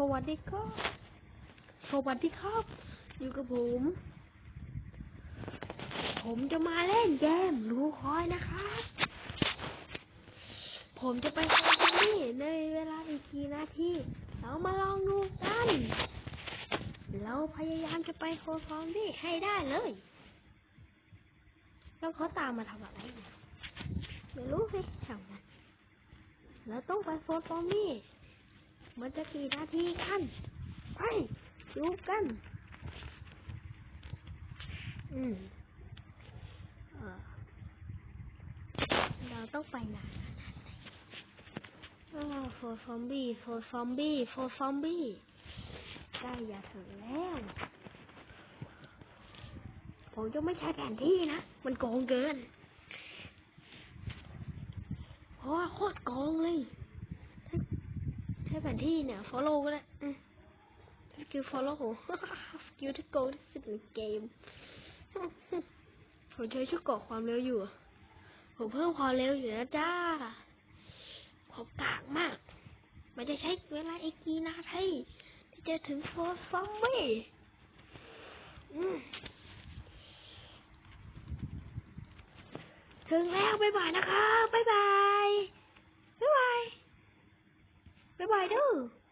สวัสดีครับสวัสดีครับ อยู่กับผม ผมจะมาเล่นเกมรู้คอยนะครับ ผมจะไปทำที่นี่ในเวลาอีกกี่นาที เรามาลองดูกัน เราพยายามจะไปโคฟอมที่ให้ได้เลย แล้วเขาตามมาทำอะไรไม่รู้สิช่างมันเราต้องไปโฟร์ฟอร์มี่ มันจะกี่นาทีกัน ไป ดูกัน อืมเราต้องไปไหนโฟร์ซอมบี้โฟร์ซอมบี้โฟร์ซอมบี้ใกล้จะถึงแล้ว ผมจะไม่ใช้แผนที่นะ มันโกงเกินเพราะว่าโคตรโกงเลย แผนที่เนี่ย follow ก็ได้สกิล follow สกิลที่โกงที่สุดในเกม ผมใช้ชุดเกาะความเร็วอยู่ ผมเพิ่มความเร็วอยู่นะจ้าผมกากมาก มันจะใช้เวลาอีกกี่นาทีที่จะถึงโฟร์ซอมบี้อืมถึงแล้ว บ๊ายบายนะครับบ๊ายบาย บ๊